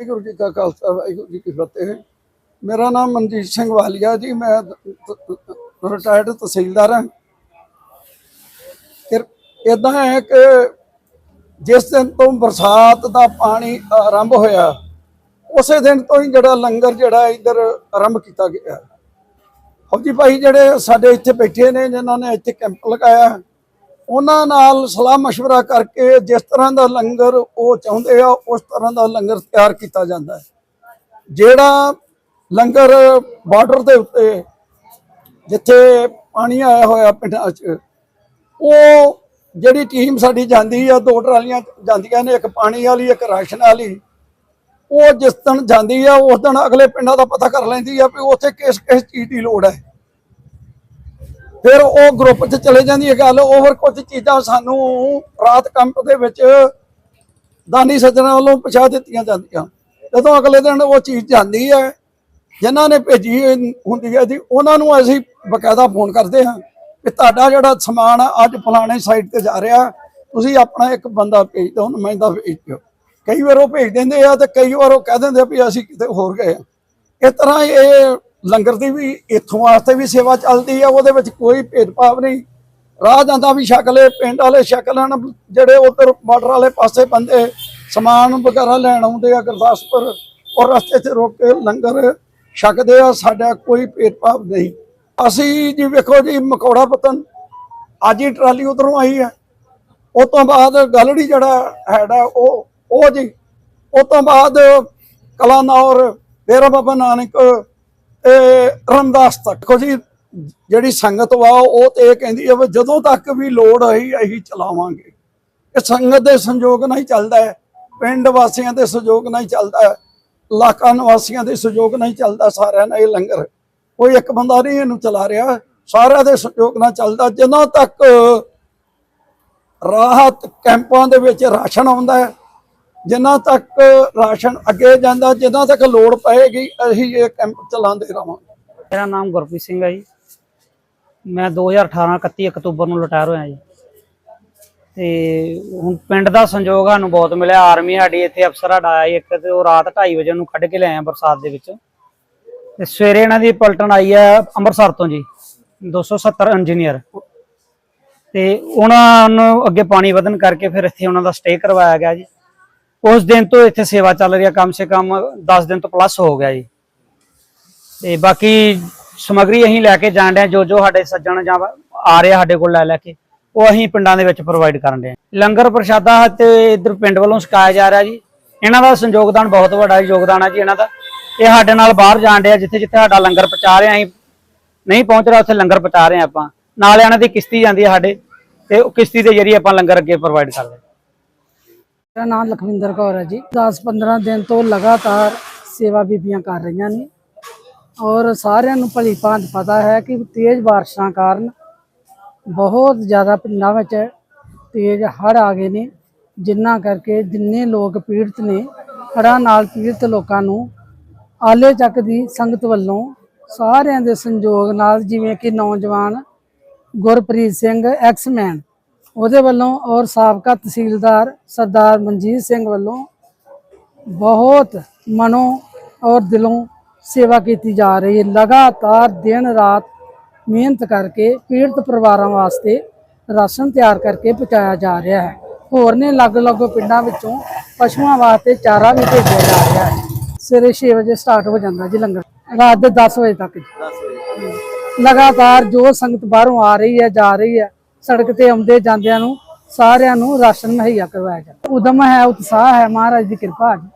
ਵਾਹਿਗੁਰੂ ਜੀ ਕਾ ਖਾਲਸਾ, ਵਾਹਿਗੁਰੂ ਜੀ ਕੀ ਫਤਿਹ। ਮੇਰਾ ਨਾਮ ਮਨਜੀਤ ਸਿੰਘ ਵਾਲੀਆ ਜੀ, ਮੈਂ ਰਿਟਾਇਰਡ ਤਹਿਸੀਲਦਾਰ ਹਾਂ। ਫਿਰ ਇਦਾਂ ਹੈ ਕਿ ਜਿਸ ਦਿਨ ਤੋਂ ਬਰਸਾਤ ਦਾ ਪਾਣੀ ਆਰੰਭ ਹੋਇਆ, ਉਸੇ ਦਿਨ ਤੋਂ ਹੀ ਜਿਹੜਾ ਲੰਗਰ ਜਿਹੜਾ ਇੱਧਰ ਆਰੰਭ ਕੀਤਾ ਗਿਆ। ਫੌਜੀ ਭਾਈ ਜਿਹੜੇ ਸਾਡੇ ਇੱਥੇ ਬੈਠੇ ਨੇ, ਜਿਨ੍ਹਾਂ ਨੇ ਇੱਥੇ ਕੈਂਪ ਲਗਾਇਆ ਉਹਨਾਂ ਨਾਲ ਸਲਾਹ مشورہ ਕਰਕੇ ਜਿਸ ਤਰ੍ਹਾਂ ਦਾ ਲੰਗਰ ਉਹ ਚਾਹੁੰਦੇ ਆ ਉਸ ਤਰ੍ਹਾਂ ਦਾ ਲੰਗਰ ਤਿਆਰ ਕੀਤਾ ਜਾਂਦਾ ਹੈ ਜਿਹੜਾ ਲੰਗਰ ਬਾਰਡਰ ਦੇ ਉੱਤੇ ਜਿੱਥੇ ਪਾਣੀ ਆਇਆ ਹੋਇਆ ਪਿੰਡਾਂ 'ਚ ਉਹ ਜਿਹੜੀ ਟੀਮ ਸਾਡੀ ਜਾਂਦੀ ਆ ਦੋ ਟਰਾਲੀਆਂ ਜਾਂਦੀਆਂ ਨੇ ਇੱਕ ਪਾਣੀ ਵਾਲੀ ਇੱਕ ਰਾਸ਼ਨ ਵਾਲੀ ਉਹ ਜਿਸ ਦਿਨ ਜਾਂਦੀ ਆ ਉਸ ਦਿਨ ਅਗਲੇ ਪਿੰਡਾਂ ਦਾ ਪਤਾ ਕਰ ਲੈਂਦੀ ਆ ਵੀ ਉੱਥੇ ਕਿਸ ਕਿਸ ਚੀਜ਼ ਦੀ ਲੋੜ ਹੈ ਫਿਰ ਉਹ ਗਰੁੱਪ 'ਚ ਚਲੇ ਜਾਂਦੀ ਹੈ ਗੱਲ ਓਵਰ ਕੁਝ ਚੀਜ਼ਾਂ ਸਾਨੂੰ ਰਾਤ ਕੰਪ ਦੇ ਵਿੱਚ ਦਾਨੀ ਸੱਜਣਾ ਵੱਲੋਂ ਪਹੁੰਚਾ ਦਿੱਤੀਆਂ ਜਾਂਦੀਆਂ। ਜਦੋਂ ਅਗਲੇ ਦਿਨ ਉਹ ਚੀਜ਼ ਜਾਂਦੀ ਹੈ, ਜਿਨ੍ਹਾਂ ਨੇ ਭੇਜੀ ਹੁੰਦੀ ਹੈ ਜੀ, ਉਹਨਾਂ ਨੂੰ ਅਸੀਂ ਬਕਾਇਦਾ ਫੋਨ ਕਰਦੇ ਹਾਂ ਕਿ ਤੁਹਾਡਾ ਜਿਹੜਾ ਸਮਾਨ ਆ, ਅੱਜ ਫਲਾਣੇ ਸਾਈਟ ਤੇ ਜਾ ਰਿਹਾ, ਤੁਸੀਂ ਆਪਣਾ ਇੱਕ ਬੰਦਾ ਭੇਜ ਦਿਓ, ਨੁਮਾਇੰਦਾ ਭੇਜ ਦਿਓ। ਕਈ ਵਾਰ ਉਹ ਭੇਜ ਦਿੰਦੇ ਆ ਤੇ ਕਈ ਵਾਰ ਉਹ ਕਹਿ ਦਿੰਦੇ ਆ ਵੀ ਅਸੀਂ ਕਿਤੇ ਹੋਰ ਗਏ ਆ ਇਸ ਤਰ੍ਹਾਂ ਇਹ ਲੰਗਰ ਦੀ ਵੀ, ਇੱਥੋਂ ਵਾਸਤੇ ਵੀ ਸੇਵਾ ਚੱਲਦੀ ਆ, ਉਹਦੇ ਵਿੱਚ ਕੋਈ ਭੇਦਭਾਵ ਨਹੀਂ। ਰਾਹ ਜਾਂਦਾ ਵੀ ਸ਼ਕਲੇ ਪਿੰਡ ਵਾਲੇ ਸ਼ਕਲਨ ਜਿਹੜੇ ਉਧਰ ਬਾਰਡਰ ਵਾਲੇ ਪਾਸੇ ਬੰਦੇ ਸਮਾਨ ਵਗੈਰਾ ਲੈਣ ਆਉਂਦੇ ਆ ਗੁਰਦਾਸਪੁਰ ਔਰ ਰਸਤੇ 'ਚ ਰੋਕ ਕੇ ਲੰਗਰ ਛਕਦੇ ਆ, ਸਾਡਾ ਕੋਈ ਭੇਦਭਾਵ ਨਹੀਂ। ਅਸੀਂ ਜੀ ਵੇਖੋ ਜੀ, ਮਕੌੜਾ ਪਤਨ ਅੱਜ ਹੀ ਟਰਾਲੀ ਉਧਰੋਂ ਆਈ ਹੈ ਉਹ ਤੋਂ ਬਾਅਦ ਗਲੜੀ ਜਿਹੜਾ ਹੈਗਾ ਉਹ ਉਹ ਜੀ, ਉਹ ਤੋਂ ਬਾਅਦ ਕਲਾਨੌਰ, ਡੇਰਾ ਬਾਬਾ ਨਾਨਕ ਤੇ ਰਮਦਾਸ ਤੱਕ। ਦੇਖੋ ਜੀ, ਜਿਹੜੀ ਸੰਗਤ ਵਾ, ਉਹ ਤੇ ਇਹ ਕਹਿੰਦੀ ਹੈ ਵੀ ਜਦੋਂ ਤੱਕ ਵੀ ਲੋੜ ਆਈ ਅਸੀਂ ਚਲਾਵਾਂਗੇ। ਇਹ ਸੰਗਤ ਦੇ ਸੰਯੋਗ ਨਾਲ ਹੀ ਚੱਲਦਾ ਹੈ। ਪਿੰਡ ਵਾਸੀਆਂ ਦੇ ਸਹਿਯੋਗ ਨਾਲ ਹੀ ਚੱਲਦਾ ਹੈ। ਇਲਾਕਾ ਨਿਵਾਸੀਆਂ ਦੇ ਸਹਿਯੋਗ ਨਾਲ ਹੀ ਚੱਲਦਾ ਸਾਰਿਆਂ ਨਾਲ ਇਹ ਲੰਗਰ। ਕੋਈ ਇੱਕ ਬੰਦਾ ਨਹੀਂ ਇਹਨੂੰ ਚਲਾ ਰਿਹਾ। ਸਾਰਿਆਂ ਦੇ ਸਹਿਯੋਗ ਨਾਲ ਚੱਲਦਾ। ਜਦੋਂ ਤੱਕ ਰਾਹਤ ਕੈਂਪਾਂ ਦੇ ਵਿੱਚ ਰਾਸ਼ਨ ਆਉਂਦਾ ਹੈ ਜਿੰਨਾ ਤੱਕ ਰਾਸ਼ਨ ਅੱਗੇ ਜਾਂਦਾ, ਜਿੰਨਾ ਤੱਕ ਲੋੜ ਪਏਗੀ, ਅਸੀਂ ਇਹ ਕੈਂਪ ਚਲਾਉਂਦੇ ਰਹਾਂਗੇ। ਮੇਰਾ ਨਾਮ ਗੁਰਪ੍ਰੀਤ ਸਿੰਘ ਹੈ ਜੀ। ਮੈਂ 2018 31 ਅਕਤੂਬਰ ਨੂੰ ਰਿਟਾਇਰ ਹੋਇਆ ਜੀ। ਤੇ ਹੁਣ ਪਿੰਡ ਦਾ ਸੰਯੋਗ ਸਾਨੂੰ ਬਹੁਤ ਮਿਲਿਆ। ਆਰਮੀ ਸਾਡੀ ਇੱਥੇ ਅਫਸਰ ਸਾਡਾ ਆਇਆ ਇੱਕ ਤੇ ਉਹ ਰਾਤ 2:30 ਵਜੇ ਨੂੰ ਕੱਢ ਕੇ ਲਿਆਏ ਬਰਸਾਤ ਦੇ ਵਿੱਚ। ਤੇ ਸਵੇਰੇ ਇਹਨਾਂ ਦੀ ਪਲਟਣ ਆਈ ਹੈ ਅੰਮ੍ਰਿਤਸਰ ਤੋਂ ਜੀ। 270 ਇੰਜੀਨੀਅਰ ਤੇ ਉਹਨਾਂ ਨੂੰ ਅੱਗੇ ਪਾਣੀ ਵਧਣ ਕਰਕੇ ਫਿਰ ਇੱਥੇ ਉਹਨਾਂ ਦਾ ਸਟੇ ਕਰਵਾਇਆ ਗਿਆ ਜੀ। ਉਸ ਦਿਨ ਤੋਂ ਇੱਥੇ ਸੇਵਾ ਚੱਲ ਰਹੀ ਹੈ ਕਮ ਸੇ ਕਮ 10 ਦਿਨ ਤੋਂ ਪਲੱਸ ਹੋ ਗਿਆ ਜੀ। ਤੇ ਬਾਕੀ ਸਮਗਰੀ ਅਸੀਂ ਲੈ ਕੇ ਜਾਣ ਡਿਆ ਜੋ ਜੋ ਸਾਡੇ ਸੱਜਣ ਜਾਂ ਆ ਰਹੇ ਸਾਡੇ ਕੋਲ ਲੈ ਲੈ ਕੇ, ਉਹ ਅਸੀਂ ਪਿੰਡਾਂ ਦੇ ਵਿੱਚ ਪ੍ਰੋਵਾਈਡ ਕਰਨ ਡਿਆ ਲੰਗਰ ਪ੍ਰਸ਼ਾਦਾ ਤੇ ਇਧਰ ਪਿੰਡ ਵੱਲੋਂ ਸਿਖਾਇਆ ਜਾ ਰਿਹਾ ਜੀ। ਇਹਨਾਂ ਦਾ ਸੰਯੋਗਦਾਨ ਬਹੁਤ ਵੱਡਾ ਯੋਗਦਾਨ ਹੈ ਜੀ ਇਹਨਾਂ ਦਾ। ਇਹ ਸਾਡੇ ਨਾਲ ਬਾਹਰ ਜਾਣ ਡਿਆ ਜਿੱਥੇ ਜਿੱਥੇ ਸਾਡਾ ਲੰਗਰ ਪਹੁੰਚਾ ਰਹੇ ਆ, ਅਸੀਂ ਨਹੀਂ ਪਹੁੰਚ ਰਿਹਾ, ਉੱਥੇ ਲੰਗਰ ਪਹੁੰਚਾ ਰਹੇ ਆ ਆਪਾਂ। ਨਾਲ ਇਹਨਾਂ ਦੀ ਕਿਸ਼ਤੀ ਜਾਂਦੀ ਹੈ ਸਾਡੇ, ਤੇ ਉਹ ਕਿਸ਼ਤੀ ਦੇ ਜਰੀਏ ਆਪਾਂ ਲੰਗਰ ਅੱਗੇ ਪ੍ਰੋਵਾਈਡ ਕਰਦੇ ਹਾਂ। ਮੇਰਾ ਨਾਮ ਲਖਵਿੰਦਰ ਕੌਰ ਹੈ ਜੀ। 10-15 ਦਿਨ ਤੋਂ ਲਗਾਤਾਰ ਸੇਵਾ ਬੀਬੀਆਂ ਕਰ ਰਹੀਆਂ ਨੇ। ਔਰ ਸਾਰਿਆਂ ਨੂੰ ਭਲੀ ਭਾਂਤ ਪਤਾ ਹੈ ਕਿ ਤੇਜ਼ ਬਾਰਿਸ਼ਾਂ ਕਾਰਨ ਬਹੁਤ ਜ਼ਿਆਦਾ ਪਿੰਡਾਂ ਵਿੱਚ ਤੇਜ਼ ਹੜ੍ਹ ਆ ਗਏ ਨੇ ਜਿਨ੍ਹਾਂ ਕਰਕੇ ਜਿੰਨੇ ਲੋਕ ਪੀੜਤ ਨੇ, ਹੜ੍ਹਾਂ ਨਾਲ ਪੀੜਤ ਲੋਕਾਂ ਨੂੰ ਆਲੇ ਚੱਕ ਦੀ ਸੰਗਤ ਵੱਲੋਂ ਸਾਰਿਆਂ ਦੇ ਸੰਯੋਗ ਨਾਲ ਜਿਵੇਂ ਕਿ ਨੌਜਵਾਨ ਗੁਰਪ੍ਰੀਤ ਸਿੰਘ ਐਕਸਮੈਨ ਉਹਦੇ ਵੱਲੋਂ ਔਰ ਸਾਬਕਾ ਤਹਿਸੀਲਦਾਰ ਸਰਦਾਰ ਮਨਜੀਤ ਸਿੰਘ ਵੱਲੋਂ ਬਹੁਤ ਮਨੋਂ ਔਰ ਦਿਲੋਂ ਸੇਵਾ ਕੀਤੀ ਜਾ ਰਹੀ ਹੈ। ਲਗਾਤਾਰ ਦਿਨ ਰਾਤ ਮਿਹਨਤ ਕਰਕੇ ਪੀੜਤ ਪਰਿਵਾਰਾਂ ਵਾਸਤੇ ਰਾਸ਼ਨ ਤਿਆਰ ਕਰਕੇ ਪਹੁੰਚਾਇਆ ਜਾ ਰਿਹਾ ਹੈ। ਹੋਰ ਨੇ ਅਲੱਗ-ਅਲੱਗ ਪਿੰਡਾਂ ਵਿੱਚੋਂ ਪਸ਼ੂਆਂ ਵਾਸਤੇ ਚਾਰਾ ਵੀ ਭੇਜਿਆ ਜਾ ਰਿਹਾ ਹੈ। ਸਵੇਰੇ 6 ਵਜੇ ਸਟਾਰਟ ਹੋ ਜਾਂਦਾ ਜੀ ਲੰਗਰ। ਰਾਤ ਦੇ 10 ਵਜੇ ਤੱਕ ਜੀ। ਲਗਾਤਾਰ ਜੋ ਸੰਗਤ ਬਾਹਰੋਂ ਆ ਰਹੀ ਹੈ ਜਾ ਰਹੀ ਹੈ ਸੜਕ ਤੇ ਆਉਂਦੇ ਜਾਂਦਿਆਂ ਨੂੰ ਸਾਰਿਆਂ ਨੂੰ ਰਾਸ਼ਨ ਮੁਹੱਈਆ ਕਰਵਾਇਆ ਜਾਂਦਾ। ਉਦਮ ਹੈ, ਉਤਸ਼ਾਹ ਹੈ, ਮਹਾਰਾਜ ਦੀ ਕਿਰਪਾ ਹੈ। ਜੀ